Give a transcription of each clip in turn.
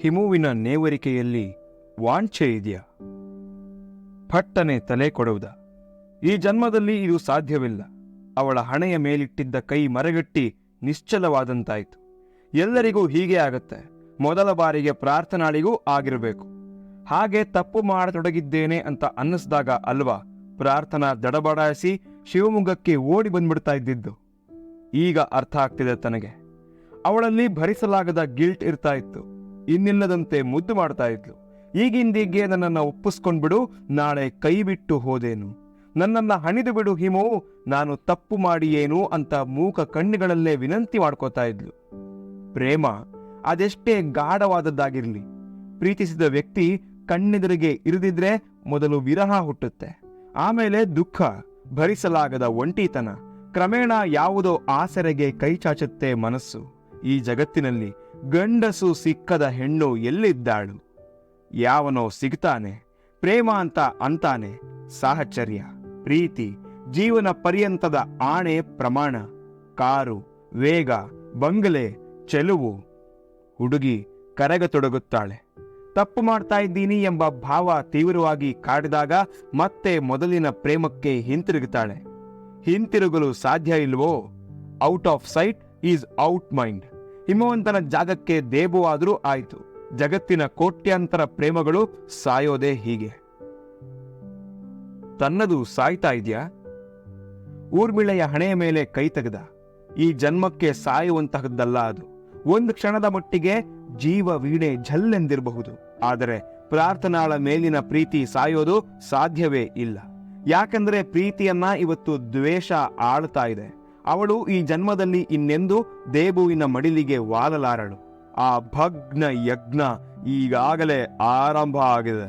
ಹಿಮುವಿನ ನೇವರಿಕೆಯಲ್ಲಿ ವಾಂಛೆ ಇದೆಯಾ? ಫಟ್ಟನೆ ತಲೆ ಕೊಡುವುದ ಈ ಜನ್ಮದಲ್ಲಿ ಇದು ಸಾಧ್ಯವಿಲ್ಲ. ಅವಳ ಹಣೆಯ ಮೇಲಿಟ್ಟಿದ್ದ ಕೈ ಮರಗಟ್ಟಿ ನಿಶ್ಚಲವಾದಂತಾಯಿತು. ಎಲ್ಲರಿಗೂ ಹೀಗೆ ಆಗತ್ತೆ. ಮೊದಲ ಬಾರಿಗೆ ಪ್ರಾರ್ಥನಾಳಿಗೂ ಆಗಿರಬೇಕು. ಹಾಗೆ ತಪ್ಪು ಮಾಡತೊಡಗಿದ್ದೇನೆ ಅಂತ ಅನ್ನಿಸ್ದಾಗ ಅಲ್ವಾ ಪ್ರಾರ್ಥನಾ ದಡಬಡಾಯಿಸಿ ಶಿವಮೊಗ್ಗಕ್ಕೆ ಓಡಿ ಬಂದ್ಬಿಡ್ತಾ ಇದ್ದಿದ್ದು? ಈಗ ಅರ್ಥ ಆಗ್ತಿದೆ ತನಗೆ. ಅವಳಲ್ಲಿ ಭರಿಸಲಾಗದ ಗಿಲ್ಟ್ ಇರ್ತಾ ಇತ್ತು. ಇನ್ನಿಲ್ಲದಂತೆ ಮುದ್ದು ಮಾಡ್ತಾ ಇದ್ಲು. ಈಗಿಂದೀಗೆ ನನ್ನನ್ನು ಒಪ್ಪಿಸ್ಕೊಂಡ್ಬಿಡು ನಾಳೆ ಕೈ ಬಿಟ್ಟು ಹೋದೇನು. ನನ್ನನ್ನ ಹಣಿದು ಬಿಡು ಹಿಮೋ, ನಾನು ತಪ್ಪು ಮಾಡಿ ಏನು ಅಂತ ಮೂಕ ಕಣ್ಣುಗಳಲ್ಲೇ ವಿನಂತಿ ಮಾಡ್ಕೋತಾ ಇದ್ಲು. ಪ್ರೇಮ, ಅದೆಷ್ಟೇ ಗಾಢವಾದದ್ದಾಗಿರಲಿ. ಪ್ರೀತಿಸಿದ ವ್ಯಕ್ತಿ ಕಣ್ಣೆದುರಿಗೆ ಇರಿದಿದ್ರೆ ಮೊದಲು ವಿರಹ ಹುಟ್ಟುತ್ತೆ. ಆಮೇಲೆ ದುಃಖ, ಭರಿಸಲಾಗದ ಒಂಟಿತನ. ಕ್ರಮೇಣ ಯಾವುದೋ ಆಸರೆಗೆ ಕೈ ಚಾಚುತ್ತೆ ಮನಸ್ಸು. ಈ ಜಗತ್ತಿನಲ್ಲಿ ಗಂಡಸು ಸಿಕ್ಕದ ಹೆಣ್ಣು ಎಲ್ಲಿದ್ದಾಳು? ಯಾವನೋ ಸಿಗ್ತಾನೆ, ಪ್ರೇಮ ಅಂತ ಅಂತಾನೆ, ಸಾಹಚರ್ಯ, ಪ್ರೀತಿ, ಜೀವನ ಪರ್ಯಂತದ ಆಣೆ ಪ್ರಮಾಣ, ಕಾರು, ವೇಗ, ಬಂಗಲೆ, ಚೆಲುವು. ಹುಡುಗಿ ಕರಗತೊಡಗುತ್ತಾಳೆ. ತಪ್ಪು ಮಾಡ್ತಾ ಇದ್ದೀನಿ ಎಂಬ ಭಾವ ತೀವ್ರವಾಗಿ ಕಾಡಿದಾಗ ಮತ್ತೆ ಮೊದಲಿನ ಪ್ರೇಮಕ್ಕೆ ಹಿಂತಿರುಗುತ್ತಾಳೆ. ಹಿಂತಿರುಗಲು ಸಾಧ್ಯ ಇಲ್ವೋ? Out of sight is out mind. ಹಿಮವಂತನ ಜಾಗಕ್ಕೆ ದೇಬುವಾದರೂ ಆಯಿತು. ಜಗತ್ತಿನ ಕೋಟ್ಯಾಂತರ ಪ್ರೇಮಗಳು ಸಾಯೋದೇ ಹೀಗೆ. ತನ್ನದು ಸಾಯ್ತಾ ಇದೆಯಾ? ಊರ್ಮಿಳೆಯ ಹಣೆಯ ಮೇಲೆ ಕೈ ತೆಗೆದ. ಈ ಜನ್ಮಕ್ಕೆ ಸಾಯುವಂತಹದ್ದಲ್ಲ ಅದು. ಒಂದು ಕ್ಷಣದ ಮಟ್ಟಿಗೆ ಜೀವ ವೀಣೆ ಝಲ್ಲೆಂದಿರಬಹುದು. ಆದರೆ ಪ್ರಾರ್ಥನಾಳ ಮೇಲಿನ ಪ್ರೀತಿ ಸಾಯೋದು ಸಾಧ್ಯವೇ ಇಲ್ಲ. ಯಾಕಂದ್ರೆ ಪ್ರೀತಿಯನ್ನ ಇವತ್ತು ದ್ವೇಷ ಆಳ್ತಾ ಇದೆ. ಅವಳು ಈ ಜನ್ಮದಲ್ಲಿ ಇನ್ನೆಂದು ದೇಬುವಿನ ಮಡಿಲಿಗೆ ವಾಲಲಾರಳು. ಆ ಭಗ್ನ ಯಜ್ಞ ಈಗಾಗಲೇ ಆರಂಭ ಆಗಿದೆ.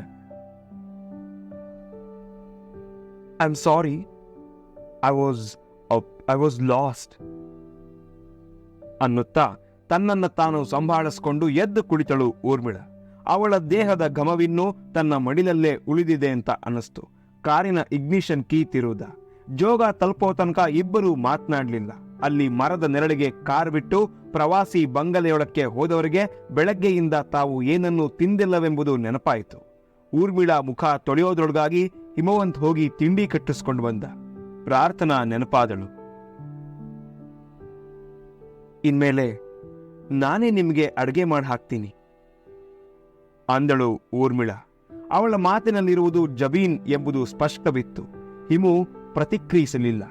I am sorry I was I was lost ಅನ್ನುತ್ತಾ ತನ್ನನ್ನ ತಾನು ಸಂಭಾಳಿಸಿಕೊಂಡು ಎದ್ದು ಕುಳಿತಳು ಊರ್ಮಿಳ. ಅವಳ ದೇಹದ ಘಮವಿನ್ನೂ ತನ್ನ ಮಡಿಲಲ್ಲೇ ಉಳಿದಿದೆ ಅಂತ ಅನ್ನಿಸ್ತು. ಕಾರಿನ ಇಗ್ನಿಷನ್ ಕೀ ತಿರುವುದ ಜೋಗ ತಲುಪೋ ತನಕ ಇಬ್ಬರೂ ಮಾತನಾಡಲಿಲ್ಲ. ಅಲ್ಲಿ ಮರದ ನೆರಳಿಗೆ ಕಾರ್ ಬಿಟ್ಟು ಪ್ರವಾಸಿ ಬಂಗಲೆಯೊಳಕ್ಕೆ ಹೋದವರಿಗೆ ಬೆಳಗ್ಗೆಯಿಂದ ತಾವು ಏನನ್ನೂ ತಿಂದಿಲ್ಲವೆಂಬುದು ನೆನಪಾಯಿತು. ಊರ್ಮಿಳ ಮುಖ ತೊಳೆಯೋದ್ರೊಳಗಾಗಿ ಹಿಮವಂತ್ ಹೋಗಿ ತಿಂಡಿ ಕಟ್ಟಿಸ್ಕೊಂಡು ಬಂದ. ಪ್ರಾರ್ಥನಾ ನೆನಪಾದಳು. ಇನ್ಮೇಲೆ ನಾನೇ ನಿಮಗೆ ಅಡುಗೆ ಮಾಡಿ ಹಾಕ್ತೀನಿ. ಅಂದಳು ಊರ್ಮಿಳ. ಅವಳ ಮಾತಿನಲ್ಲಿರುವುದು ಜಬೀನ್ ಎಂಬುದು ಸ್ಪಷ್ಟವಿತ್ತು. ಹಿಮು ಪ್ರತಿಕ್ರಿಯಿಸಲಿಲ್ಲ.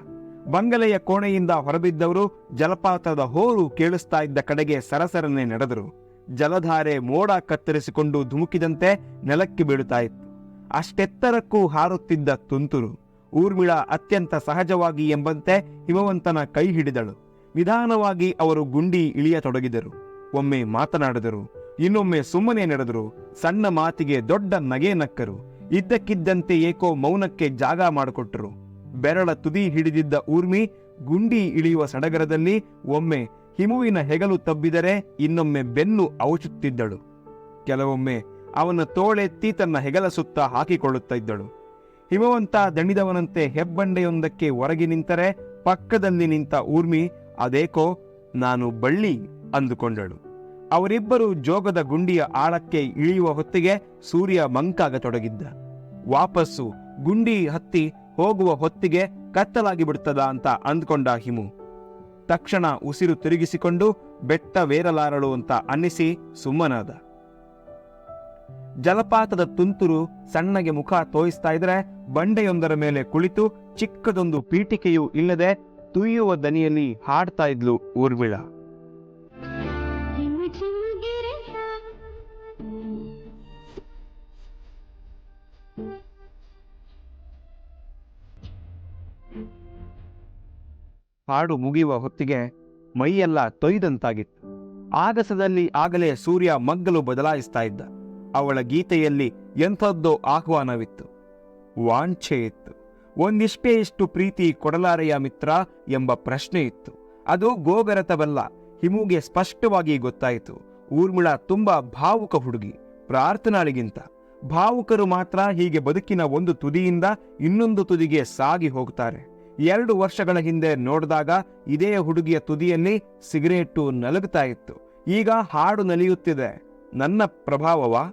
ಬಂಗಲೆಯ ಕೋಣೆಯಿಂದ ಹೊರಬಿದ್ದವರು ಜಲಪಾತದ ಹೋರು ಕೇಳಿಸ್ತಾ ಇದ್ದ ಕಡೆಗೆ ಸರಸರನೆ ನಡೆದರು. ಜಲಧಾರೆ ಮೋಡ ಕತ್ತರಿಸಿಕೊಂಡು ಧುಮುಕಿದಂತೆ ನೆಲಕ್ಕೆ ಬೀಳುತ್ತಾ ಇತ್ತು. ಅಷ್ಟೆತ್ತರಕ್ಕೂ ಹಾರುತ್ತಿದ್ದ ತುಂತುರು. ಊರ್ಮಿಳ ಅತ್ಯಂತ ಸಹಜವಾಗಿ ಎಂಬಂತೆ ಹಿಮವಂತನ ಕೈ ಹಿಡಿದಳು. ನಿಧಾನವಾಗಿ ಅವರು ಗುಂಡಿ ಇಳಿಯತೊಡಗಿದರು. ಒಮ್ಮೆ ಮಾತನಾಡಿದರು, ಇನ್ನೊಮ್ಮೆ ಸುಮ್ಮನೆ ನಡೆದರು, ಸಣ್ಣ ಮಾತಿಗೆ ದೊಡ್ಡ ನಗೆ ನಕ್ಕರು. ಇದ್ದಕ್ಕಿದ್ದಂತೆ ಏಕೋ ಮೌನಕ್ಕೆ ಜಾಗ ಮಾಡಿಕೊಟ್ಟರು. ಬೆರಳ ತುದಿ ಹಿಡಿದಿದ್ದ ಊರ್ಮಿ ಗುಂಡಿ ಇಳಿಯುವ ಸಡಗರದಲ್ಲಿ ಒಮ್ಮೆ ಹಿಮುವಿನ ಹೆಗಲು ತಬ್ಬಿದರೆ ಇನ್ನೊಮ್ಮೆ ಬೆನ್ನು ಔಚುತ್ತಿದ್ದಳು ಕೆಲವೊಮ್ಮೆ ಅವನ ತೋಳೆತ್ತಿ ತನ್ನ ಹೆಗಲ ಸುತ್ತ ಹಾಕಿಕೊಳ್ಳುತ್ತಿದ್ದಳು ಹಿಮವಂತ ದಣಿದವನಂತೆ ಹೆಬ್ಬಂಡೆಯೊಂದಕ್ಕೆ ಹೊರಗೆ ನಿಂತರೆ ಪಕ್ಕದಲ್ಲಿ ನಿಂತ ಊರ್ಮಿ, ಅದೇಕೋ, ನಾನು ಬಳ್ಳಿ ಅಂದುಕೊಂಡಳು. ಅವರಿಬ್ಬರು ಜೋಗದ ಗುಂಡಿಯ ಆಳಕ್ಕೆ ಇಳಿಯುವ ಹೊತ್ತಿಗೆ ಸೂರ್ಯ ಮಂಕಾಗತೊಡಗಿದ್ದ. ವಾಪಸ್ಸು ಗುಂಡಿ ಹತ್ತಿ ಹೋಗುವ ಹೊತ್ತಿಗೆ ಕತ್ತಲಾಗಿ ಬಿಡ್ತದ ಅಂತ ಅಂದ್ಕೊಂಡ ಹಿಮು. ತಕ್ಷಣ ಉಸಿರು ತಿರುಗಿಸಿಕೊಂಡು ಬೆಟ್ಟವೇರಲಾರಳು ಅಂತ ಅನ್ನಿಸಿ ಸುಮ್ಮನಾದ. ಜಲಪಾತದ ತುಂತುರು ಸಣ್ಣಗೆ ಮುಖ ತೋಯಿಸ್ತಾ ಇದ್ರೆ ಬಂಡೆಯೊಂದರ ಮೇಲೆ ಕುಳಿತು ಚಿಕ್ಕದೊಂದು ಪೀಠಿಕೆಯೂ ಇಲ್ಲದೆ ತುಯ್ಯುವ ದನಿಯಲ್ಲಿ ಹಾಡ್ತಾ ಇದ್ಲು ಊರ್ಮಿಳ ಹಾಡು ಮುಗಿಯುವ ಹೊತ್ತಿಗೆ ಮೈಯೆಲ್ಲ ತೊಯ್ದಂತಾಗಿತ್ತು. ಆಗಸದಲ್ಲಿ ಆಗಲೇ ಸೂರ್ಯ ಮಗ್ಗಲು ಬದಲಾಯಿಸ್ತಾ ಇದ್ದ. ಅವಳ ಗೀತೆಯಲ್ಲಿ ಎಂಥದ್ದೋ ಆಹ್ವಾನವಿತ್ತು. ವಾಂಛೆ ಇತ್ತು ಒಂದಿಷ್ಟೇ ಇಷ್ಟು ಪ್ರೀತಿ ಕೊಡಲಾರೆಯ ಮಿತ್ರ ಎಂಬ ಪ್ರಶ್ನೆ ಇತ್ತು. ಅದು ಗೋಗರತವಲ್ಲ, ಹಿಮುಗೆ ಸ್ಪಷ್ಟವಾಗಿ ಗೊತ್ತಾಯಿತು. ಊರ್ಮಿಳ ತುಂಬಾ ಭಾವುಕ ಹುಡುಗಿ, ಪ್ರಾರ್ಥನಾಳಿಗಿಂತ. ಭಾವುಕರು ಮಾತ್ರ ಹೀಗೆ ಬದುಕಿನ ಒಂದು ತುದಿಯಿಂದ ಇನ್ನೊಂದು ತುದಿಗೆ ಸಾಗಿ ಹೋಗ್ತಾರೆ. ಎರಡು ವರ್ಷಗಳ ಹಿಂದೆ ನೋಡಿದಾಗ ಇದೇ ಹುಡುಗಿಯ ತುದಿಯಲ್ಲಿ ಸಿಗರೇಟು ನಲುಗುತ್ತಾ ಇತ್ತು. ಈಗ ಹಾಡು ನಲಿಯುತ್ತಿದೆ. ನನ್ನ ಪ್ರಭಾವವ?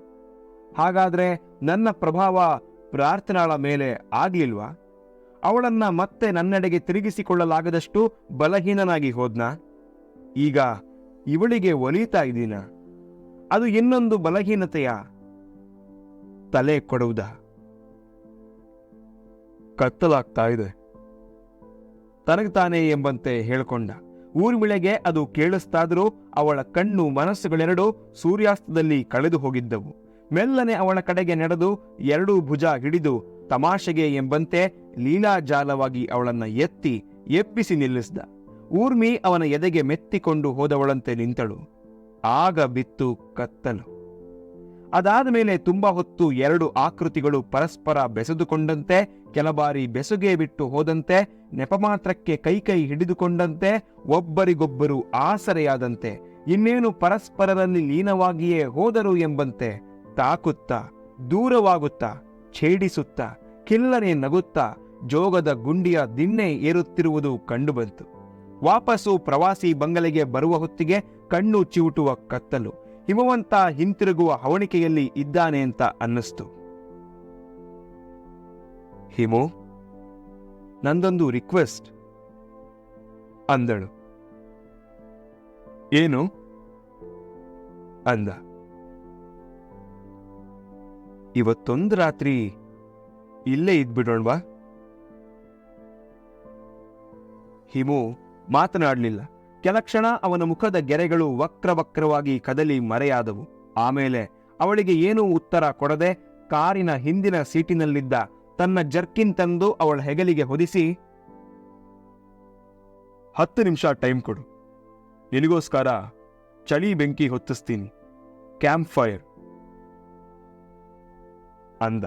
ಹಾಗಾದ್ರೆ ನನ್ನ ಪ್ರಭಾವ ಪ್ರಾರ್ಥನಾಳ ಮೇಲೆ ಆಗ್ಲಿಲ್ವಾ? ಅವಳನ್ನ ಮತ್ತೆ ನನ್ನೆಡೆಗೆ ತಿರುಗಿಸಿಕೊಳ್ಳಲಾಗದಷ್ಟು ಬಲಹೀನನಾಗಿ ಹೋದ್ನಾ? ಈಗ ಇವಳಿಗೆ ಒಲಿತಾ ಇದ್ದೀನ? ಅದು ಇನ್ನೊಂದು ಬಲಹೀನತೆಯ? ತಲೆ ಕೊಡುವುದ? ಕತ್ತಲಾಗ್ತಾ ಇದೆ. ತನಗೆ ತಾನೇ ಎಂಬಂತೆ ಹೇಳಿಕೊಂಡ. ಊರ್ಮಿಳೆಗೆ ಅದು ಕೇಳಿಸ್ತಾದರೂ ಅವಳ ಕಣ್ಣು ಮನಸ್ಸುಗಳೆರಡೂ ಸೂರ್ಯಾಸ್ತದಲ್ಲಿ ಕಳೆದು ಹೋಗಿದ್ದವು. ಮೆಲ್ಲನೆ ಅವಳ ಕಡೆಗೆ ನಡೆದು ಎರಡೂ ಭುಜ ಹಿಡಿದು ತಮಾಷೆಗೆ ಎಂಬಂತೆ ಲೀಲಾಜಾಲವಾಗಿ ಅವಳನ್ನ ಎತ್ತಿ ಎಪ್ಪಿಸಿ ನಿಲ್ಲಿಸಿದ. ಊರ್ಮಿ ಅವನ ಎದೆಗೆ ಮೆತ್ತಿಕೊಂಡು ಹೋದವಳಂತೆ ನಿಂತಳು. ಆಗ ಬಿತ್ತು ಕತ್ತಲು. ಅದಾದ ಮೇಲೆ ತುಂಬಾ ಹೊತ್ತು ಎರಡು ಆಕೃತಿಗಳು ಪರಸ್ಪರ ಬೆಸೆದುಕೊಂಡಂತೆ ಕೆಲಬಾರಿ ಬೆಸುಗೆ ಬಿಟ್ಟು ಹೋದಂತೆ, ನೆಪಮಾತ್ರಕ್ಕೆ ಕೈ ಕೈ ಹಿಡಿದುಕೊಂಡಂತೆ, ಒಬ್ಬರಿಗೊಬ್ಬರು ಆಸರೆಯಾದಂತೆ, ಇನ್ನೇನು ಪರಸ್ಪರರಲ್ಲಿ ಲೀನವಾಗಿಯೇ ಹೋದರು ಎಂಬಂತೆ ತಾಕುತ್ತ, ದೂರವಾಗುತ್ತಾ, ಛೇಡಿಸುತ್ತಾ ಕಿಲ್ಲನೆ ನಗುತ್ತಾ, ಜೋಗದ ಗುಂಡಿಯ ದಿನ್ನೆ ಏರುತ್ತಿರುವುದು ಕಂಡುಬಂತು. ವಾಪಸ್ಸು ಪ್ರವಾಸಿ ಬಂಗಲೆಗೆ ಬರುವ ಹೊತ್ತಿಗೆ ಕಣ್ಣು ಚಿವುಟುವ ಕತ್ತಲು, ಹಿಮವಂತ ಹಿಂತಿರುಗುವ ಹವಣಿಕೆಯಲ್ಲಿ ಇದ್ದಾನೆ ಅಂತ ಅನ್ನಿಸ್ತು. ಹಿಮು, ನಂದೊಂದು ರಿಕ್ವೆಸ್ಟ್ ಅಂದಳು. ಏನು? ಅಂದ. ಇವತ್ತೊಂದು ರಾತ್ರಿ ಇಲ್ಲೇ ಇದ್ಬಿಡೋಣವಾ? ಹಿಮು ಮಾತನಾಡಲಿಲ್ಲ. ಕೆಲಕ್ಷಣ ಅವನ ಮುಖದ ಗೆರೆಗಳು ವಕ್ರವಕ್ರವಾಗಿ ಕದಲಿ ಮರೆಯಾದವು. ಆಮೇಲೆ ಅವಳಿಗೆ ಏನೂ ಉತ್ತರ ಕೊಡದೆ ಕಾರಿನ ಹಿಂದಿನ ಸೀಟಿನಲ್ಲಿದ್ದ ತನ್ನ ಜರ್ಕಿನ್ ತಂದು ಅವಳ ಹೆಗಲಿಗೆ ಹೊದಿಸಿ, ಹತ್ತು ನಿಮಿಷ ಟೈಮ್ ಕೊಡು. ನಿನಗೋಸ್ಕರ ಚಳಿ ಬೆಂಕಿ ಹೊತ್ತಿಸ್ತೀನಿ. Camp fire. ಅಂದ.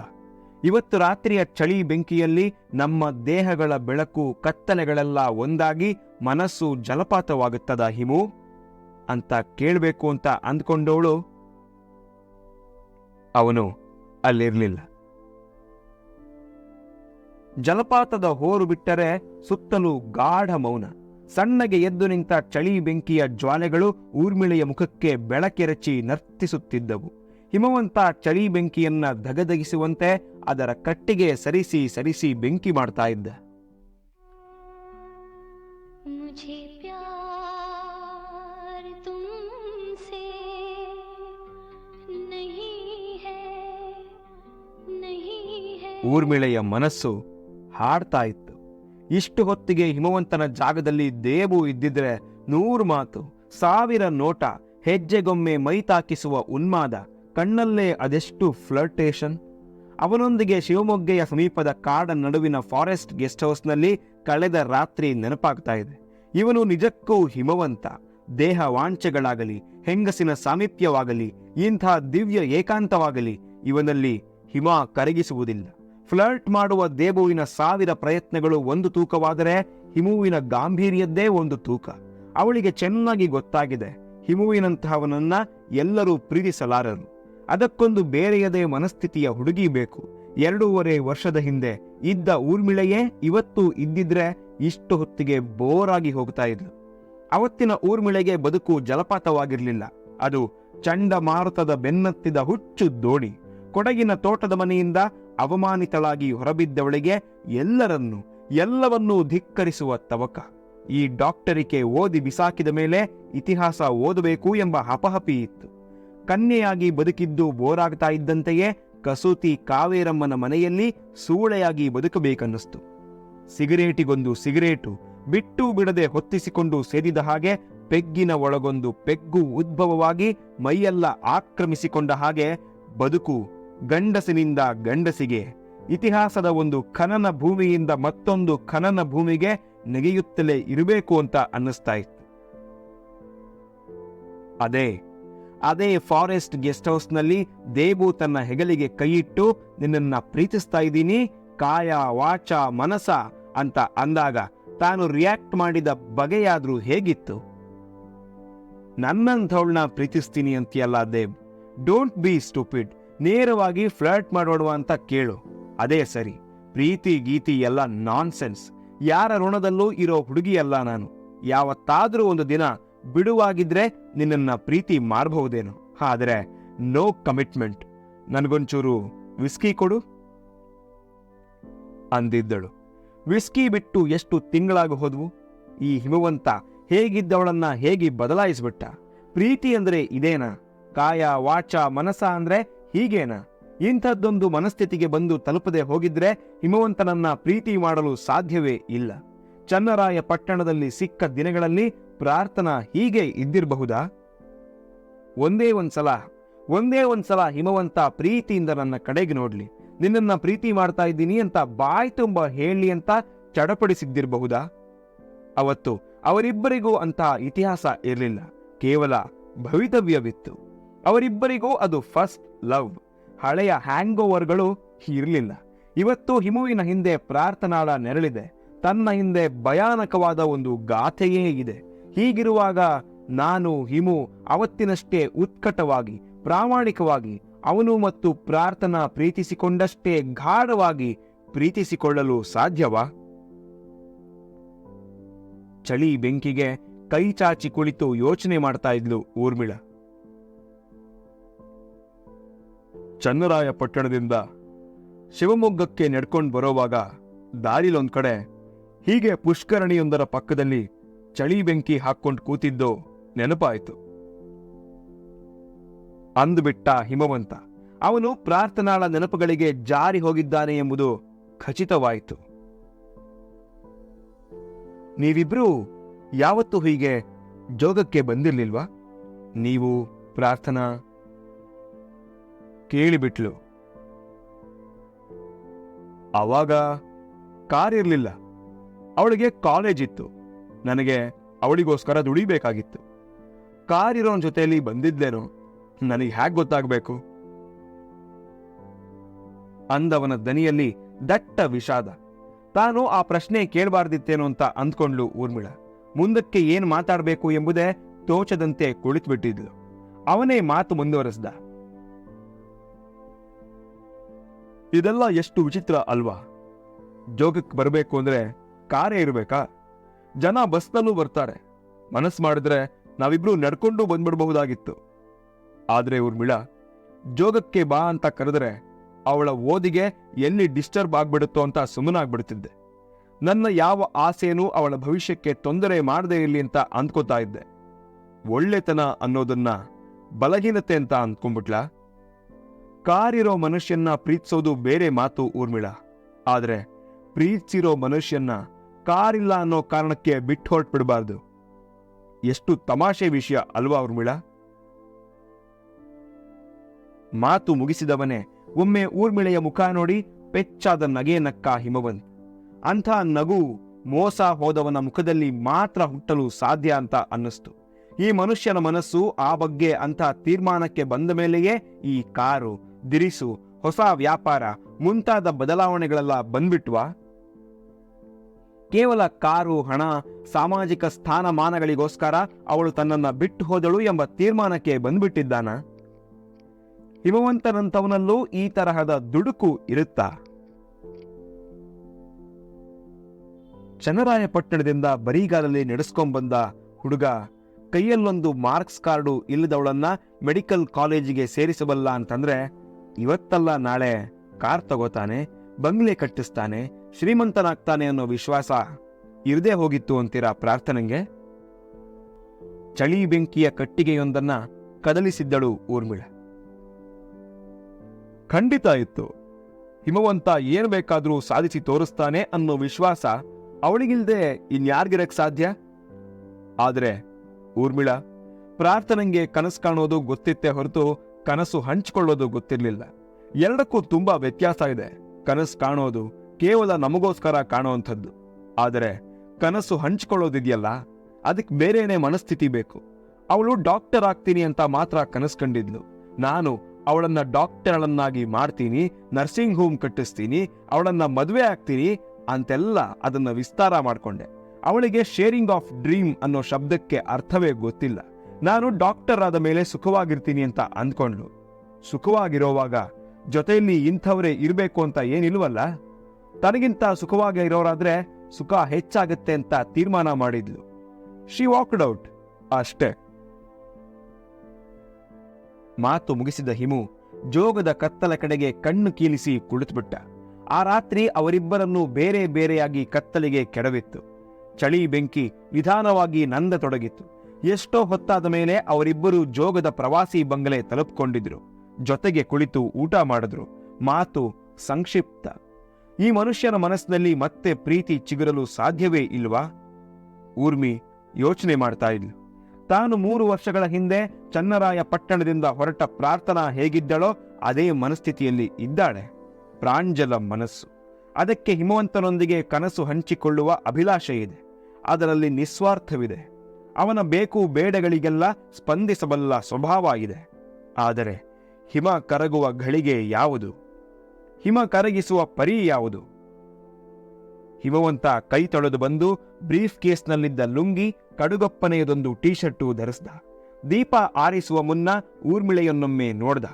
ಇವತ್ತು ರಾತ್ರಿಯ ಚಳಿ ಬೆಂಕಿಯಲ್ಲಿ ನಮ್ಮ ದೇಹಗಳ ಬೆಳಕು, ಕತ್ತಲೆಗಳೆಲ್ಲ ಒಂದಾಗಿ ಮನಸ್ಸು ಜಲಪಾತವಾಗುತ್ತದ ಹಿಮು? ಅಂತ ಕೇಳಬೇಕು ಅಂತ ಅಂದ್ಕೊಂಡವಳು, ಅವನು ಅಲ್ಲಿರ್ಲಿಲ್ಲ. ಜಲಪಾತದ ಹೋರು ಬಿಟ್ಟರೆ ಸುತ್ತಲೂ ಗಾಢ ಮೌನ. ಸಣ್ಣಗೆ ಎದ್ದು ನಿಂತ ಚಳಿ ಬೆಂಕಿಯ ಜ್ವಾಲೆಗಳು ಊರ್ಮಿಳೆಯ ಮುಖಕ್ಕೆ ಬೆಳಕೆರಚಿ ನರ್ತಿಸುತ್ತಿದ್ದವು. ಹಿಮವಂತ ಚಳಿ ಬೆಂಕಿಯನ್ನ ಧಗಧಗಿಸುವಂತೆ ಅದರ ಕಟ್ಟಿಗೆ ಸರಿಸಿ ಸರಿಸಿ ಬೆಂಕಿ ಮಾಡ್ತಾ ಇದ್ದ. ಊರ್ಮಿಳೆಯ ಮನಸ್ಸು ಹಾಡ್ತಾ ಇತ್ತು. ಇಷ್ಟು ಹೊತ್ತಿಗೆ ಹಿಮವಂತನ ಜಾಗದಲ್ಲಿ ದೇವು ಇದ್ದಿದ್ರೆ ನೂರು ಮಾತು, ಸಾವಿರ ನೋಟ, ಹೆಜ್ಜೆಗೊಮ್ಮೆ ಮೈತಾಕಿಸುವ ಉನ್ಮಾದ, ಕಣ್ಣಲ್ಲೇ ಅದೆಷ್ಟು ಫ್ಲರ್ಟೇಷನ್? ಅವನೊಂದಿಗೆ ಶಿವಮೊಗ್ಗೆಯ ಸಮೀಪದ ಕಾಡ ನಡುವಿನ ಫಾರೆಸ್ಟ್ ಗೆಸ್ಟ್ ಹೌಸ್ನಲ್ಲಿ ಕಳೆದ ರಾತ್ರಿ ನೆನಪಾಗ್ತಾ ಇದೆ. ಇವನು ನಿಜಕ್ಕೂ ಹಿಮವಂತ, ದೇಹ ವಾಂಚೆಗಳಾಗಲಿ, ಹೆಂಗಸಿನ ಸಾಮೀಪ್ಯವಾಗಲಿ, ಇಂಥ ದಿವ್ಯ ಏಕಾಂತವಾಗಲಿ, ಇವನಲ್ಲಿ ಹಿಮ ಕರಗಿಸುವುದಿಲ್ಲ. ಫ್ಲರ್ಟ್ ಮಾಡುವ ದೇಬುವಿನ ಸಾವಿರ ಪ್ರಯತ್ನಗಳು ಒಂದು ತೂಕವಾದರೆ ಹಿಮುವಿನ ಗಾಂಭೀರ್ಯದ್ದೇ ಒಂದು ತೂಕ. ಅವಳಿಗೆ ಚೆನ್ನಾಗಿ ಗೊತ್ತಾಗಿದೆ, ಹಿಮುವಿನಂತಹವನನ್ನ ಎಲ್ಲರೂ ಪ್ರೀತಿಸಲಾರರು. ಅದಕ್ಕೊಂದು ಬೇರೆಯದೇ ಮನಸ್ಥಿತಿಯ ಹುಡುಗಿ ಬೇಕು. ಎರಡೂವರೆ ವರ್ಷದ ಹಿಂದೆ ಇದ್ದ ಊರ್ಮಿಳೆಯೇ ಇವತ್ತು ಇದ್ದಿದ್ರೆ ಇಷ್ಟು ಹೊತ್ತಿಗೆ ಬೋರಾಗಿ ಹೋಗ್ತಾ ಇದ್ಲು. ಅವತ್ತಿನ ಊರ್ಮಿಳೆಗೆ ಬದುಕು ಜಲಪಾತವಾಗಿರಲಿಲ್ಲ. ಅದು ಚಂಡಮಾರುತದ ಬೆನ್ನತ್ತಿದ ಹುಚ್ಚು ದೋಣಿ. ಕೊಡಗಿನ ತೋಟದ ಮನೆಯಿಂದ ಅವಮಾನಿತಳಾಗಿ ಹೊರಬಿದ್ದವಳಿಗೆ ಎಲ್ಲರನ್ನೂ, ಎಲ್ಲವನ್ನೂ ಧಿಕ್ಕರಿಸುವ ತವಕ. ಈ ಡಾಕ್ಟರಿಕೆ ಓದಿ ಬಿಸಾಕಿದ ಮೇಲೆ ಇತಿಹಾಸ ಓದಬೇಕು ಎಂಬ ಹಪಹಪಿ ಇತ್ತು. ಕನ್ಯೆಯಾಗಿ ಬದುಕಿದ್ದು ಬೋರಾಗ್ತಾ ಇದ್ದಂತೆಯೇ ಕಸೂತಿ ಕಾವೇರಮ್ಮನ ಮನೆಯಲ್ಲಿ ಸೂಳೆಯಾಗಿ ಬದುಕಬೇಕನ್ನಿಸ್ತು. ಸಿಗರೇಟಿಗೊಂದು ಸಿಗರೇಟು ಬಿಟ್ಟು ಬಿಡದೆ ಹೊತ್ತಿಸಿಕೊಂಡು ಸೇದಿದ ಹಾಗೆ ಪೆಗ್ಗಿನ ಒಳಗೊಂದು ಪೆಗ್ಗು ಉದ್ಭವವಾಗಿ ಮೈಯೆಲ್ಲ ಆಕ್ರಮಿಸಿಕೊಂಡ ಹಾಗೆ ಬದುಕು ಗಂಡಸಿನಿಂದ ಗಂಡಸಿಗೆ, ಇತಿಹಾಸದ ಒಂದು ಖನನ ಭೂಮಿಯಿಂದ ಮತ್ತೊಂದು ಖನನ ಭೂಮಿಗೆ ನೆಗೆಯುತ್ತಲೇ ಇರಬೇಕು ಅಂತ ಅನ್ನಿಸ್ತಾ ಇತ್ತು. ಅದೇ ಅದೇ ಫಾರೆಸ್ಟ್ ಗೆಸ್ಟ್ ಹೌಸ್ನಲ್ಲಿ ದೇಬು ತನ್ನ ಹೆಗಲಿಗೆ ಕೈಯಿಟ್ಟು, ನಿನ್ನನ್ನ ಪ್ರೀತಿಸ್ತಾ ಇದ್ದೀನಿ, ಕಾಯ, ವಾಚ, ಮನಸ ಅಂತ ಅಂದಾಗ ತಾನು ರಿಯಾಕ್ಟ್ ಮಾಡಿದ ಬಗೆಯಾದ್ರೂ ಹೇಗಿತ್ತು? ನನ್ನಂಥವಳನ್ನ ಪ್ರೀತಿಸ್ತೀನಿ ಅಂತೀಯಲ್ಲ ದೇವ್, ಡೋಂಟ್ ಬಿ ಸ್ಟೂಪಿಡ್. ನೇರವಾಗಿ ಫ್ಲರ್ಟ್ ಮಾಡೋಡುವ ಅಂತ ಕೇಳು. ಅದೇ ಸರಿ. ಪ್ರೀತಿ, ಗೀತಿ ಎಲ್ಲ ನಾನ್ ಸೆನ್ಸ್ ಯಾರ ಋಣದಲ್ಲೂ ಇರೋ ಹುಡುಗಿಯಲ್ಲ ನಾನು. ಯಾವತ್ತಾದ್ರೂ ಒಂದು ದಿನ ಬಿಡುವಾಗಿದ್ರೆ ನಿನ್ನನ್ನ ಪ್ರೀತಿ ಮಾಡಬಹುದೇನು ಆದರೆ, ನೋ ಕಮಿಟ್ಮೆಂಟ್. ನನಗೊಂಚೂರು ವಿಸ್ಕಿ ಕೊಡು. ಅಂದಿದ್ದಳು. ವಿಸ್ಕಿ ಬಿಟ್ಟು ಎಷ್ಟು ತಿಂಗಳಾಗಿ ಹೋದ್ವು? ಈ ಹಿಮವಂತ ಹೇಗಿದ್ದವಳನ್ನ ಹೇಗೆ ಬದಲಾಯಿಸ್ಬಿಟ್ಟ? ಪ್ರೀತಿ ಅಂದ್ರೆ ಇದೇನಾ? ಕಾಯ, ವಾಚ ಮನಸ ಅಂದ್ರೆ ಹೀಗೇನಾ? ಇಂಥದ್ದೊಂದು ಮನಸ್ಥಿತಿಗೆ ಬಂದು ತಲುಪದೆ ಹೋಗಿದ್ರೆ ಹಿಮವಂತನನ್ನ ಪ್ರೀತಿ ಮಾಡಲು ಸಾಧ್ಯವೇ ಇಲ್ಲ. ಚನ್ನರಾಯ ಪಟ್ಟಣದಲ್ಲಿ ಸಿಕ್ಕ ದಿನಗಳಲ್ಲಿ ಪ್ರಾರ್ಥನಾ ಹೀಗೆ ಇದ್ದಿರಬಹುದಾ? ಒಂದೇ ಒಂದ್ಸಲ ಒಂದೇ ಒಂದ್ಸಲ ಹಿಮವಂತ ಪ್ರೀತಿಯಿಂದ ನನ್ನ ಕಡೆಗೆ ನೋಡ್ಲಿ. ನಿನ್ನನ್ನ ಪ್ರೀತಿ ಮಾಡ್ತಾ ಇದ್ದೀನಿ ಅಂತ ಬಾಯಿ ತುಂಬ ಹೇಳಿ ಅಂತ ಚಡಪಡಿಸಿದ್ದಿರಬಹುದಾ? ಅವತ್ತು ಅವರಿಬ್ಬರಿಗೂ ಅಂತಹ ಇತಿಹಾಸ ಇರಲಿಲ್ಲ. ಕೇವಲ ಭವಿತವ್ಯವಿತ್ತು. ಅವರಿಬ್ಬರಿಗೂ ಅದು ಫಸ್ಟ್ ಲವ್. ಹಳೆಯ ಹ್ಯಾಂಗ್ ಓವರ್ಗಳು ಇರಲಿಲ್ಲ. ಇವತ್ತು ಹಿಮುವಿನ ಹಿಂದೆ ಪ್ರಾರ್ಥನಾಳ ನೆರಳಿದೆ. ತನ್ನ ಹಿಂದೆ ಭಯಾನಕವಾದ ಒಂದು ಗಾಥೆಯೇ ಇದೆ. ಹೀಗಿರುವಾಗ ನಾನು ಹಿಮು ಅವತ್ತಿನಷ್ಟೇ ಉತ್ಕಟವಾಗಿ, ಪ್ರಾಮಾಣಿಕವಾಗಿ ಅವನು ಮತ್ತು ಪ್ರಾರ್ಥನಾ ಪ್ರೀತಿಸಿಕೊಂಡಷ್ಟೇ ಗಾಢವಾಗಿ ಪ್ರೀತಿಸಿಕೊಳ್ಳಲು ಸಾಧ್ಯವಾ? ಚಳಿ ಬೆಂಕಿಗೆ ಕೈ ಚಾಚಿ ಕುಳಿತು ಯೋಚನೆ ಮಾಡ್ತಾ ಇದ್ಲು ಊರ್ಮಿಳ. ಚನ್ನರಾಯ ಪಟ್ಟಣದಿಂದ ಶಿವಮೊಗ್ಗಕ್ಕೆ ನಡ್ಕೊಂಡು ಬರೋವಾಗ ದಾರಿಲೊಂದ್ ಕಡೆ ಹೀಗೆ ಪುಷ್ಕರಣಿಯೊಂದರ ಪಕ್ಕದಲ್ಲಿ ಚಳಿ ಬೆಂಕಿ ಹಾಕ್ಕೊಂಡು ಕೂತಿದ್ದು ನೆನಪಾಯಿತು. ಅಂದುಬಿಟ್ಟ ಹಿಮವಂತ. ಅವನು ಪ್ರಾರ್ಥನಾಳ ನೆನಪುಗಳಿಗೆ ಜಾರಿ ಹೋಗಿದ್ದಾನೆ ಎಂಬುದು ಖಚಿತವಾಯಿತು. ನೀವಿಬ್ರೂ ಯಾವತ್ತೂ ಹೀಗೆ ಜೋಗಕ್ಕೆ ಬಂದಿರ್ಲಿಲ್ವಾ? ನೀವು ಪ್ರಾರ್ಥನಾ ಕೇಳಿಬಿಟ್ಲು. ಅವಾಗ ಕಾರ್ ಇರಲಿಲ್ಲ. ಅವಳಿಗೆ ಕಾಲೇಜ್ ಇತ್ತು. ನನಗೆ ಅವಳಿಗೋಸ್ಕರ ದುಡಿಬೇಕಾಗಿತ್ತು. ಕಾರ್ ಇರೋನ್ ಜೊತೆಯಲ್ಲಿ ಬಂದಿದ್ಲೇನೋ ನನಗೆ ಹ್ಯಾಕ್ ಗೊತ್ತಾಗಬೇಕು? ಅಂದವನ ದನಿಯಲ್ಲಿ ದಟ್ಟ ವಿಷಾದ. ತಾನು ಆ ಪ್ರಶ್ನೆ ಕೇಳಬಾರ್ದಿತ್ತೇನೋ ಅಂತ ಅಂದ್ಕೊಂಡ್ಲು ಊರ್ಮಿಳ. ಮುಂದಕ್ಕೆ ಏನ್ ಮಾತಾಡಬೇಕು ಎಂಬುದೇ ತೋಚದಂತೆ ಕುಳಿತುಬಿಟ್ಟಿದ್ಲು. ಅವನೇ ಮಾತು ಮುಂದುವರೆಸ್ದ. ಇದೆಲ್ಲ ಎಷ್ಟು ವಿಚಿತ್ರ ಅಲ್ವಾ? ಜೋಗಕ್ಕೆ ಬರಬೇಕು ಅಂದರೆ ಕಾರೇ ಇರಬೇಕಾ? ಜನ ಬಸ್ನಲ್ಲೂ ಬರ್ತಾರೆ. ಮನಸ್ಸು ಮಾಡಿದ್ರೆ ನಾವಿಬ್ರು ನಡ್ಕೊಂಡು ಬಂದ್ಬಿಡಬಹುದಾಗಿತ್ತು. ಆದ್ರೆ ಊರ್ಮಿಳ ಜೋಗಕ್ಕೆ ಬಾ ಅಂತ ಕರೆದ್ರೆ ಅವಳ ಓದಿಗೆ ಎಲ್ಲಿ ಡಿಸ್ಟರ್ಬ್ ಆಗ್ಬಿಡುತ್ತೋ ಅಂತ ಸುಮ್ಮನಾಗ್ಬಿಡ್ತಿದ್ದೆ. ನನ್ನ ಯಾವ ಆಸೆನೂ ಅವಳ ಭವಿಷ್ಯಕ್ಕೆ ತೊಂದರೆ ಮಾಡದೇ ಇರಲಿ ಅಂತ ಅಂದ್ಕೋತಾ ಇದ್ದೆ. ಒಳ್ಳೆತನ ಅನ್ನೋದನ್ನ ಬಲಹೀನತೆ ಅಂತ ಅಂದ್ಕೊಂಡ್ಬಿಟ್ಲಾ? ಕಾರಿರೋ ಮನುಷ್ಯನ್ನ ಪ್ರೀತಿಸೋದು ಬೇರೆ ಮಾತು, ಊರ್ಮಿಳ. ಆದರೆ ಪ್ರೀತಿಸಿರೋ ಮನುಷ್ಯನ್ನ ಕಾರಿಲ್ಲ ಅನ್ನೋ ಕಾರಣಕ್ಕೆ ಬಿಟ್ಟು ಹೊರಟ್ಬಿಡಬಾರ್ದು. ಎಷ್ಟು ತಮಾಷೆ ವಿಷಯ ಅಲ್ವಾ, ಊರ್ಮಿಳ? ಮಾತು ಮುಗಿಸಿದವನೇ ಒಮ್ಮೆ ಊರ್ಮಿಳೆಯ ಮುಖ ನೋಡಿ ಪೆಚ್ಚಾದ ನಗೆ ನಕ್ಕ ಹಿಮವಂತ್ ಅಂಥ ನಗು ಮೋಸ ಹೋದವನ ಮುಖದಲ್ಲಿ ಮಾತ್ರ ಹುಟ್ಟಲು ಸಾಧ್ಯ ಅಂತ ಅನ್ನಿಸ್ತು. ಈ ಮನುಷ್ಯನ ಮನಸ್ಸು ಆ ಬಗ್ಗೆ ಅಂಥ ತೀರ್ಮಾನಕ್ಕೆ ಬಂದ ಮೇಲೆಯೇ ಈ ಕಾರು ದಿರಿಸು ಹೊಸ ವ್ಯಾಪಾರ ಮುಂತಾದ ಬದಲಾವಣೆಗಳೆಲ್ಲ ಬಂದ್ಬಿಟ್ವಾ? ಕೇವಲ ಕಾರು, ಹಣ, ಸಾಮಾಜಿಕ ಸ್ಥಾನಮಾನಗಳಿಗೋಸ್ಕರ ಅವಳು ತನ್ನನ್ನು ಬಿಟ್ಟು ಹೋದಳು ಎಂಬ ತೀರ್ಮಾನಕ್ಕೆ ಬಂದ್ಬಿಟ್ಟಿದ್ದಾನ? ಹಿಮವಂತನಂತವನಲ್ಲೂ ಈ ತರಹದ ದುಡುಕು ಇರುತ್ತಾ? ಚನ್ನರಾಯಪಟ್ಟಣದಿಂದ ಬರೀಗಾಲಲ್ಲಿ ನಡೆಸ್ಕೊಂಡ್ಬಂದ ಹುಡುಗ ಕೈಯಲ್ಲೊಂದು ಮಾರ್ಕ್ಸ್ ಕಾರ್ಡು ಇಲ್ಲದವಳನ್ನ ಮೆಡಿಕಲ್ ಕಾಲೇಜಿಗೆ ಸೇರಿಸಬಲ್ಲ ಅಂತಂದ್ರೆ ಇವತ್ತಲ್ಲ ನಾಳೆ ಕಾರ್ ತಗೋತಾನೆ, ಬಂಗ್ಲೆ ಕಟ್ಟಿಸ್ತಾನೆ, ಶ್ರೀಮಂತನಾಗ್ತಾನೆ ಅನ್ನೋ ವಿಶ್ವಾಸ ಇರದೇ ಹೋಗಿತ್ತು ಅಂತೀರಾ ಪ್ರಾರ್ಥನೆಗೆ? ಚಳಿ ಬೆಂಕಿಯ ಕಟ್ಟಿಗೆಯೊಂದನ್ನ ಕದಲಿಸಿದ್ದಳು ಊರ್ಮಿಳ. ಖಂಡಿತ ಇತ್ತು. ಹಿಮವಂತ ಏನು ಬೇಕಾದರೂ ಸಾಧಿಸಿ ತೋರಿಸ್ತಾನೆ ಅನ್ನೋ ವಿಶ್ವಾಸ ಅವಳಿಗಿಲ್ದೆ ಇನ್ಯಾರ್ಗಿರಕ್ ಸಾಧ್ಯ? ಆದರೆ ಊರ್ಮಿಳ, ಪ್ರಾರ್ಥನೆಗೆ ಕನಸು ಕಾಣೋದು ಗೊತ್ತಿತ್ತೆ ಹೊರತು ಕನಸು ಹಂಚಿಕೊಳ್ಳೋದು ಗೊತ್ತಿರಲಿಲ್ಲ. ಎರಡಕ್ಕೂ ತುಂಬಾ ವ್ಯತ್ಯಾಸ ಇದೆ. ಕನಸು ಕಾಣೋದು ಕೇವಲ ನಮಗೋಸ್ಕರ ಕಾಣುವಂಥದ್ದು. ಆದರೆ ಕನಸು ಹಂಚಿಕೊಳ್ಳೋದಿದೆಯಲ್ಲ? ಅದಕ್ಕೆ ಬೇರೆನೇ ಮನಸ್ಥಿತಿ ಬೇಕು? ಅವಳು ಡಾಕ್ಟರ್ ಆಗ್ತೀನಿ ಅಂತ ಮಾತ್ರ ಕನಸು ಕಂಡಿದ್ಲು. ನಾನು ಅವಳನ್ನ ಡಾಕ್ಟರ್ಳನ್ನಾಗಿ ಮಾಡ್ತೀನಿ, ನರ್ಸಿಂಗ್ ಹೋಮ್ ಕಟ್ಟಿಸ್ತೀನಿ, ಅವಳನ್ನ ಮದುವೆ ಆಗ್ತೀನಿ ಅಂತೆಲ್ಲ ಅದನ್ನ ವಿಸ್ತಾರ ಮಾಡ್ಕೊಂಡೆ. ಅವಳಿಗೆ ಶೇರಿಂಗ್ ಆಫ್ ಡ್ರೀಮ್ ಅನ್ನೋ ಶಬ್ದಕ್ಕೆ ಅರ್ಥವೇ ಗೊತ್ತಿಲ್ಲ. ನಾನು ಡಾಕ್ಟರ್ ಆದ ಮೇಲೆ ಸುಖವಾಗಿರ್ತೀನಿ ಅಂತ ಅಂದ್ಕೊಂಡ್ಲು ಸುಖವಾಗಿರೋವಾಗ ಜೊತೆಯಲ್ಲಿ ಇಂಥವರೇ ಇರಬೇಕು ಅಂತ ಏನಿಲ್ವಲ್ಲ? ತನಗಿಂತ ಸುಖವಾಗಿ ಇರೋರಾದ್ರೆ ಸುಖ ಹೆಚ್ಚಾಗತ್ತೆ ಅಂತ ತೀರ್ಮಾನ ಮಾಡಿದ್ಲು. ಶಿ ವಾಕ್ಡ್ ಔಟ್ ಅಷ್ಟೇ. ಮಾತು ಮುಗಿಸಿದ ಹಿಮು ಜೋಗದ ಕತ್ತಲ ಕಡೆಗೆ ಕಣ್ಣು ಕೀಲಿಸಿ ಕುಳಿತುಬಿಟ್ಟ. ಆ ರಾತ್ರಿ ಅವರಿಬ್ಬರನ್ನು ಬೇರೆ ಬೇರೆಯಾಗಿ ಕತ್ತಲಿಗೆ ಕೆಡವಿತ್ತು. ಚಳಿ ಬೆಂಕಿ ನಿಧಾನವಾಗಿ ನಂದತೊಡಗಿತ್ತು. ಎಷ್ಟೋ ಹೊತ್ತಾದ ಮೇಲೆ ಅವರಿಬ್ಬರು ಜೋಗದ ಪ್ರವಾಸಿ ಬಂಗಲೆ ತಲುಪಿಕೊಂಡಿದ್ರು. ಜೊತೆಗೆ ಕುಳಿತು ಊಟ ಮಾಡಿದ್ರು. ಮಾತು ಸಂಕ್ಷಿಪ್ತ. ಈ ಮನುಷ್ಯನ ಮನಸ್ಸಿನಲ್ಲಿ ಮತ್ತೆ ಪ್ರೀತಿ ಚಿಗುರಲು ಸಾಧ್ಯವೇ ಇಲ್ವಾ? ಊರ್ಮಿ ಯೋಚನೆ ಮಾಡ್ತಾ ಇದ್ಲು. ತಾನು ಮೂರು ವರ್ಷಗಳ ಹಿಂದೆ ಚನ್ನರಾಯ ಪಟ್ಟಣದಿಂದ ಹೊರಟ ಪ್ರಾರ್ಥನಾ ಹೇಗಿದ್ದಳೋ ಅದೇ ಮನಸ್ಥಿತಿಯಲ್ಲಿ ಇದ್ದಾಳೆ. ಪ್ರಾಂಜಲ ಮನಸ್ಸು. ಅದಕ್ಕೆ ಹಿಮವಂತನೊಂದಿಗೆ ಕನಸು ಹಂಚಿಕೊಳ್ಳುವ ಅಭಿಲಾಷೆ ಇದೆ ಅದರಲ್ಲಿ ನಿಸ್ವಾರ್ಥವಿದೆ. ಅವನ ಬೇಕು ಬೇಡಗಳಿಗೆಲ್ಲ ಸ್ಪಂದಿಸಬಲ್ಲ ಸ್ವಭಾವ ಇದೆ. ಆದರೆ ಹಿಮ ಕರಗುವ ಘಳಿಗೆ ಯಾವುದು? ಹಿಮ ಕರಗಿಸುವ ಪರಿ ಯಾವುದು? ಹಿಮವಂತ ಕೈ ತೊಳೆದು ಬಂದು ಬ್ರೀಫ್ ಕೇಸ್ನಲ್ಲಿದ್ದ ಲುಂಗಿ ಕಡುಗಪ್ಪನೆಯದೊಂದು ಟೀ ಶರ್ಟು ಧರಿಸ್ದ. ದೀಪ ಆರಿಸುವ ಮುನ್ನ ಊರ್ಮಿಳೆಯನ್ನೊಮ್ಮೆ ನೋಡ್ದ.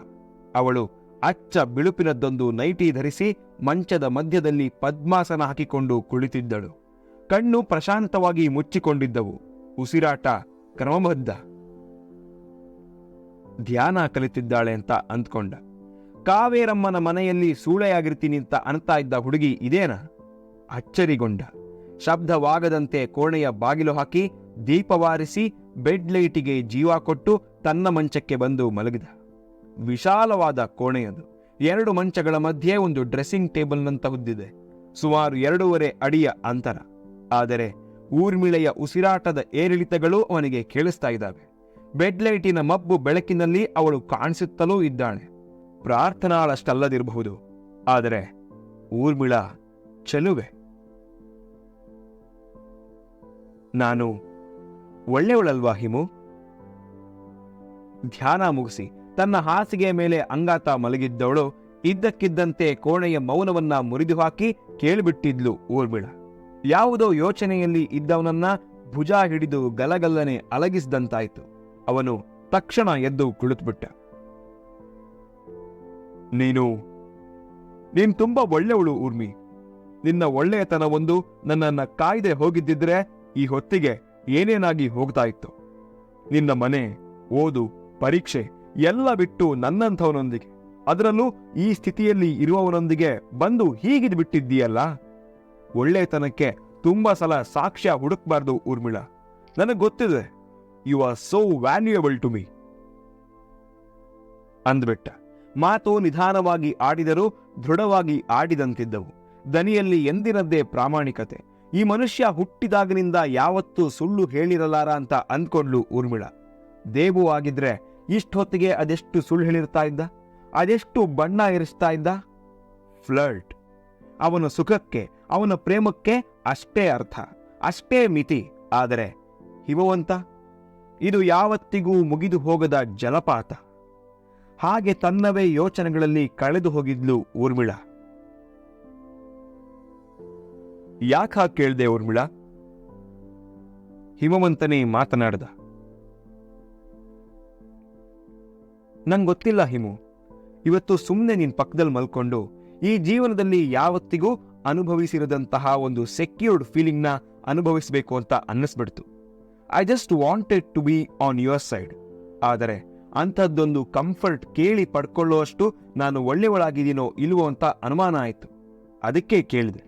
ಅವಳು ಅಚ್ಚ ಬಿಳುಪಿನದ್ದೊಂದು ನೈಟಿ ಧರಿಸಿ ಮಂಚದ ಮಧ್ಯದಲ್ಲಿ ಪದ್ಮಾಸನ ಹಾಕಿಕೊಂಡು ಕುಳಿತಿದ್ದಳು. ಕಣ್ಣು ಪ್ರಶಾಂತವಾಗಿ ಮುಚ್ಚಿಕೊಂಡಿದ್ದವು. ಉಸಿರಾಟ ಕ್ರಮಬದ್ಧ. ಧ್ಯಾನ ಕಲಿತಿದ್ದಾಳೆ ಅಂತ ಅಂದ್ಕೊಂಡ. ಕಾವೇರಮ್ಮನ ಮನೆಯಲ್ಲಿ ಸೂಳೆಯಾಗಿರ್ತೀನಿ ಅಂತ ಅನ್ತಾ ಇದ್ದ ಹುಡುಗಿ ಇದೇನಾ? ಅಚ್ಚರಿಗೊಂಡ. ಶಬ್ದವಾಗದಂತೆ ಕೋಣೆಯ ಬಾಗಿಲು ಹಾಕಿ ದೀಪವಾರಿಸಿ ಬೆಡ್ ಲೈಟಿಗೆ ಜೀವ ಕೊಟ್ಟು ತನ್ನ ಮಂಚಕ್ಕೆ ಬಂದು ಮಲಗಿದ. ವಿಶಾಲವಾದ ಕೋಣೆಯದು. ಎರಡು ಮಂಚಗಳ ಮಧ್ಯೆ ಒಂದು ಡ್ರೆಸ್ಸಿಂಗ್ ಟೇಬಲ್ನಂತಹುದ್ದಿದೆ ಸುಮಾರು ಎರಡೂವರೆ ಅಡಿಯ ಅಂತರ. ಆದರೆ ಊರ್ಮಿಳೆಯ ಉಸಿರಾಟದ ಏರಿಳಿತಗಳು ಅವನಿಗೆ ಕೇಳಿಸ್ತಾ ಇದ್ದಾವೆ. ಬೆಡ್ಲೈಟಿನ ಮಬ್ಬು ಬೆಳಕಿನಲ್ಲಿ ಅವಳು ಕಾಣಿಸುತ್ತಲೂ ಇದ್ದಾಳೆ. ಪ್ರಾರ್ಥನಾಳಷ್ಟಲ್ಲದಿರಬಹುದು. ಆದರೆ, ಊರ್ಮಿಳ, ಚೆಲುವೆ. ನಾನು ಒಳ್ಳೆಯವಳಲ್ವಾ ಹಿಮು? ಧ್ಯಾನ ಮುಗಿಸಿ, ತನ್ನ ಹಾಸಿಗೆ ಮೇಲೆ ಅಂಗಾತ ಮಲಗಿದ್ದವಳು ಇದ್ದಕ್ಕಿದ್ದಂತೆ ಕೋಣೆಯ ಮೌನವನ್ನ ಮುರಿದು ಹಾಕಿ ಕೇಳಿಬಿಟ್ಟಿದ್ಲು ಊರ್ಮಿಳ. ಯಾವುದೋ ಯೋಚನೆಯಲ್ಲಿ ಇದ್ದವನನ್ನ ಭುಜ ಹಿಡಿದು ಗಲಗಲ್ಲನೆ ಅಲಗಿಸಿದಂತಾಯ್ತು. ಅವನು ತಕ್ಷಣ ಎದ್ದು ಕುಳಿತುಬಿಟ್ಟ. ನೀನು, ನೀನ್ ತುಂಬಾ ಒಳ್ಳೆಯವಳು ಊರ್ಮಿ. ನಿನ್ನ ಒಳ್ಳೆಯತನವೊಂದು ನನ್ನನ್ನ ಕಾಯ್ದೆ ಹೋಗಿದ್ದಿದ್ರೆ ಈ ಹೊತ್ತಿಗೆ ಏನೇನಾಗಿ ಹೋಗ್ತಾ ಇತ್ತು? ನಿನ್ನ ಮನೆ, ಓದು, ಪರೀಕ್ಷೆ ಎಲ್ಲ ಬಿಟ್ಟು ನನ್ನಂಥವನೊಂದಿಗೆ. ಅದರಲ್ಲೂ ಈ ಸ್ಥಿತಿಯಲ್ಲಿ ಇರುವವನೊಂದಿಗೆ ಬಂದು ಹೀಗಿದ್ ಬಿಟ್ಟಿದ್ದೀಯಲ್ಲ ಒಳ್ಳೆತನಕ್ಕೆ ತುಂಬಾ ಸಲ ಸಾಕ್ಷ್ಯ ಹುಡುಕ್ಬಾರ್ದು ಊರ್ಮಿಳ. ನನಗೆ ಗೊತ್ತಿದೆ you are so valuable to me ಅಂದ್ಬಿಟ್ಟ. ಮಾತು ನಿಧಾನವಾಗಿ ಆಡಿದರೂ ದೃಢವಾಗಿ ಆಡಿದಂತಿದ್ದವು. ದನಿಯಲ್ಲಿ ಎಂದಿನದ್ದೇ ಪ್ರಾಮಾಣಿಕತೆ. ಈ ಮನುಷ್ಯ ಹುಟ್ಟಿದಾಗಿನಿಂದ ಯಾವತ್ತೂ ಸುಳ್ಳು ಹೇಳಿರಲಾರ ಅಂತ ಅಂದ್ಕೊಂಡ್ಲು ಊರ್ಮಿಳ. ದೇವು ಆಗಿದ್ರೆ ಇಷ್ಟೊತ್ತಿಗೆ ಅದೆಷ್ಟು ಸುಳ್ಳು ಹೇಳಿರ್ತಾ ಇದ್ದ? ಅದೆಷ್ಟು ಬಣ್ಣ ಇರಿಸ್ತಾ ಇದ್ದ? ಫ್ಲರ್ಟ್ ಅವನ ಸುಖಕ್ಕೆ, ಅವನ ಪ್ರೇಮಕ್ಕೆ ಅಷ್ಟೇ ಅರ್ಥ. ಅಷ್ಟೇ ಮಿತಿ. ಆದರೆ ಹಿಮವಂತ ಇದು ಯಾವತ್ತಿಗೂ ಮುಗಿದು ಹೋಗದ ಜಲಪಾತ. ಹಾಗೆ ತನ್ನವೇ ಯೋಚನೆಗಳಲ್ಲಿ ಕಳೆದು ಹೋಗಿದ್ಲು ಊರ್ಮಿಳ. ಯಾಕ ಕೇಳ್ದೆ ಊರ್ಮಿಳ? ಹಿಮವಂತನೇ ಮಾತನಾಡ್ದ. ನಂಗೊತ್ತಿಲ್ಲ ಹಿಮು. ಇವತ್ತು ಸುಮ್ಮನೆ ನಿನ್ ಪಕ್ಕದಲ್ಲಿ ಮಲ್ಕೊಂಡು ಈ ಜೀವನದಲ್ಲಿ ಯಾವತ್ತಿಗೂ ಅನುಭವಿಸಿರದಂತಹ ಒಂದು ಸೆಕ್ಯೂರ್ಡ್ ಫೀಲಿಂಗ್ನ ಅನುಭವಿಸಬೇಕು ಅಂತ ಅನ್ನಿಸ್ಬಿಡ್ತು. I just wanted to be on your side ಆದರೆ ಅಂಥದ್ದೊಂದು ಕಂಫರ್ಟ್ ಕೇಳಿ ಪಡ್ಕೊಳ್ಳುವಷ್ಟು ನಾನು ಒಳ್ಳೆಯವಳಾಗಿದ್ದೀನೋ ಇಲ್ವೋ ಅಂತ ಅನುಮಾನ ಆಯಿತು. ಅದಕ್ಕೆ ಕೇಳಿದೆ.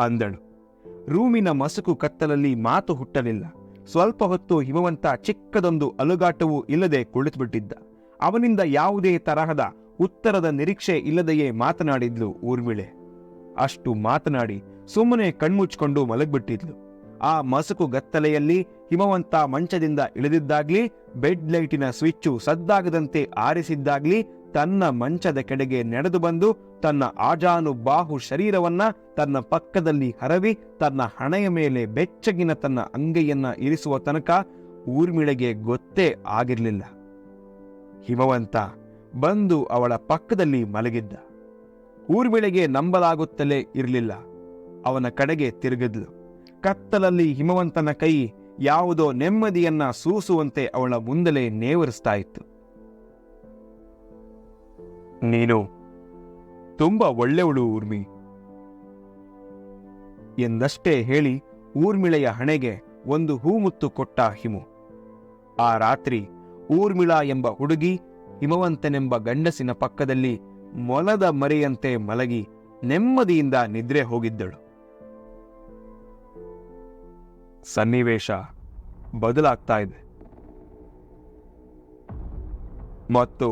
ಅಂದಳು. ರೂಮಿನ ಮಸುಕು ಕತ್ತಲಲ್ಲಿ ಮಾತು ಹುಟ್ಟಲಿಲ್ಲ. ಸ್ವಲ್ಪ ಹೊತ್ತು ಹಿಮವಂತ ಚಿಕ್ಕದೊಂದು ಅಲುಗಾಟವೂ ಇಲ್ಲದೆ ಕುಳಿತುಬಿಟ್ಟಿದ್ದ. ಅವನಿಂದ ಯಾವುದೇ ತರಹದ ಉತ್ತರದ ನಿರೀಕ್ಷೆ ಇಲ್ಲದೆಯೇ ಮಾತನಾಡಿದ್ಲು ಊರ್ಮಿಳೆ. ಅಷ್ಟು ಮಾತನಾಡಿ ಸುಮ್ಮನೆ ಕಣ್ಮುಚ್ಕೊಂಡು ಮಲಗಿಬಿಟ್ಟಿದ್ಲು. ಆ ಮಸುಕು ಗತ್ತಲೆಯಲ್ಲಿ ಹಿಮವಂತ ಮಂಚದಿಂದ ಇಳಿದಿದ್ದಾಗ್ಲಿ, ಬೆಡ್ ಲೈಟಿನ ಸ್ವಿಚ್ಚು ಸದ್ದಾಗದಂತೆ ಆರಿಸಿದ್ದಾಗ್ಲಿ, ತನ್ನ ಮಂಚದ ಕೆಡೆಗೆ ನಡೆದು ಬಂದು ತನ್ನ ಆಜಾನು ಬಾಹು ಶರೀರವನ್ನ ತನ್ನ ಪಕ್ಕದಲ್ಲಿ ಹರವಿ, ತನ್ನ ಹಣೆಯ ಮೇಲೆ ಬೆಚ್ಚಗಿನ ತನ್ನ ಅಂಗೈಯನ್ನ ಇರಿಸುವ ತನಕ ಊರ್ಮಿಳೆಗೆ ಗೊತ್ತೇ ಆಗಿರಲಿಲ್ಲ. ಹಿಮವಂತ ಬಂದು ಅವಳ ಪಕ್ಕದಲ್ಲಿ ಮಲಗಿದ್ದ. ಊರ್ಮಿಳೆಗೆ ನಂಬಲಾಗುತ್ತಲೇ ಇರಲಿಲ್ಲ. ಅವನ ಕಡೆಗೆ ತಿರುಗಿದ್ಲು. ಕತ್ತಲಲ್ಲಿ ಹಿಮವಂತನ ಕೈ ಯಾವುದೋ ನೆಮ್ಮದಿಯನ್ನ ಸೂಸುವಂತೆ ಅವಳ ಮುಂದಲೇ ನೇವರಿಸ್ತಾ ಇತ್ತು. ನೀನು ತುಂಬಾ ಒಳ್ಳೆಯವಳು ಊರ್ಮಿ. ಎಂದಷ್ಟೇ ಹೇಳಿ ಊರ್ಮಿಳೆಯ ಹಣೆಗೆ ಒಂದು ಹೂಮುತ್ತು ಕೊಟ್ಟ ಹಿಮು. ಆ ರಾತ್ರಿ ಊರ್ಮಿಳಾ ಎಂಬ ಹುಡುಗಿ ಹಿಮವಂತನೆಂಬ ಗಂಡಸಿನ ಪಕ್ಕದಲ್ಲಿ ಮೊಲದ ಮರಿಯಂತೆ ಮಲಗಿ ನೆಮ್ಮದಿಯಿಂದ ನಿದ್ರೆ ಹೋಗಿದ್ದಳು. ಸನ್ನಿವೇಶ ಬದಲಾಗ್ತಾ ಇದೆ. ಮತ್ತು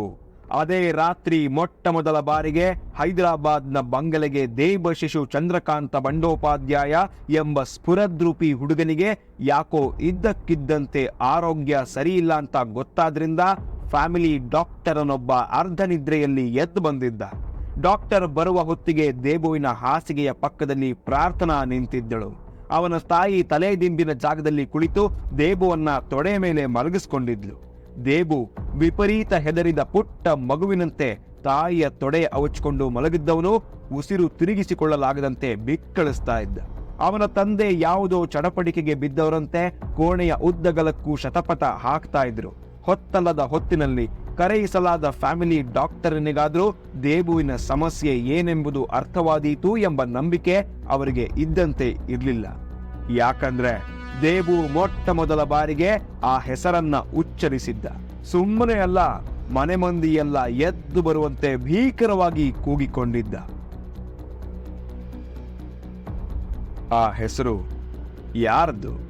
ಅದೇ ರಾತ್ರಿ ಮೊಟ್ಟ ಮೊದಲ ಬಾರಿಗೆ ಹೈದರಾಬಾದ್ನ ಬಂಗಲೆಗೆ ದೇವಶಿಶು ಚಂದ್ರಕಾಂತ ಬಂಡೋಪಾಧ್ಯಾಯ ಎಂಬ ಸ್ಫುರದ್ರೂಪಿ ಹುಡುಗನಿಗೆ ಯಾಕೋ ಇದ್ದಕ್ಕಿದ್ದಂತೆ ಆರೋಗ್ಯ ಸರಿಯಿಲ್ಲ ಅಂತ ಗೊತ್ತಾದ್ರಿಂದ ಫ್ಯಾಮಿಲಿ ಡಾಕ್ಟರನೊಬ್ಬ ಅರ್ಧ ನಿದ್ರೆಯಲ್ಲಿ ಎದ್ದು ಬಂದಿದ್ದ. ಡಾಕ್ಟರ್ ಬರುವ ಹೊತ್ತಿಗೆ ದೇಬುವಿನ ಹಾಸಿಗೆಯ ಪಕ್ಕದಲ್ಲಿ ಪ್ರಾರ್ಥನಾ ನಿಂತಿದ್ದಳು. ಅವನ ತಾಯಿ ತಲೆ ದಿಂಬಿನ ಜಾಗದಲ್ಲಿ ಕುಳಿತು ದೇಬುವನ್ನ ತೊಡೆ ಮೇಲೆ ಮಲಗಿಸ್ಕೊಂಡಿದ್ಲು. ದೇಬು ವಿಪರೀತ ಹೆದರಿದ ಪುಟ್ಟ ಮಗುವಿನಂತೆ ತಾಯಿಯ ತೊಡೆ ಅವಚ್ಕೊಂಡು ಮಲಗಿದ್ದವನು ಉಸಿರು ತಿರುಗಿಸಿಕೊಳ್ಳಲಾಗದಂತೆ ಬಿಕ್ಕಳಿಸ್ತಾ ಇದ್ದ. ಅವನ ತಂದೆ ಯಾವುದೋ ಚಡಪಡಿಕೆಗೆ ಬಿದ್ದವರಂತೆ ಕೋಣೆಯ ಉದ್ದಗಲಕ್ಕೂ ಶತಪಥ ಹಾಕ್ತಾ ಇದ್ರು. ಹೊತ್ತಲ್ಲದ ಹೊತ್ತಿನಲ್ಲಿ ಕರೆಯಿಸಲಾದ ಫ್ಯಾಮಿಲಿ ಡಾಕ್ಟರನಿಗಾದ್ರೂ ದೇಬುವಿನ ಸಮಸ್ಯೆ ಏನೆಂಬುದು ಅರ್ಥವಾದೀತು ಎಂಬ ನಂಬಿಕೆ ಅವರಿಗೆ ಇದ್ದಂತೆ ಇರಲಿಲ್ಲ. ಯಾಕಂದ್ರೆ ದೇಬು ಮೊಟ್ಟ ಮೊದಲ ಬಾರಿಗೆ ಆ ಹೆಸರನ್ನ ಉಚ್ಚರಿಸಿದ್ದ. ಸುಮ್ಮನೆ ಅಲ್ಲ, ಮನೆ ಮಂದಿಯೆಲ್ಲ ಎದ್ದು ಬರುವಂತೆ ಭೀಕರವಾಗಿ ಕೂಗಿಕೊಂಡಿದ್ದ. ಆ ಹೆಸರು ಯಾರದ್ದು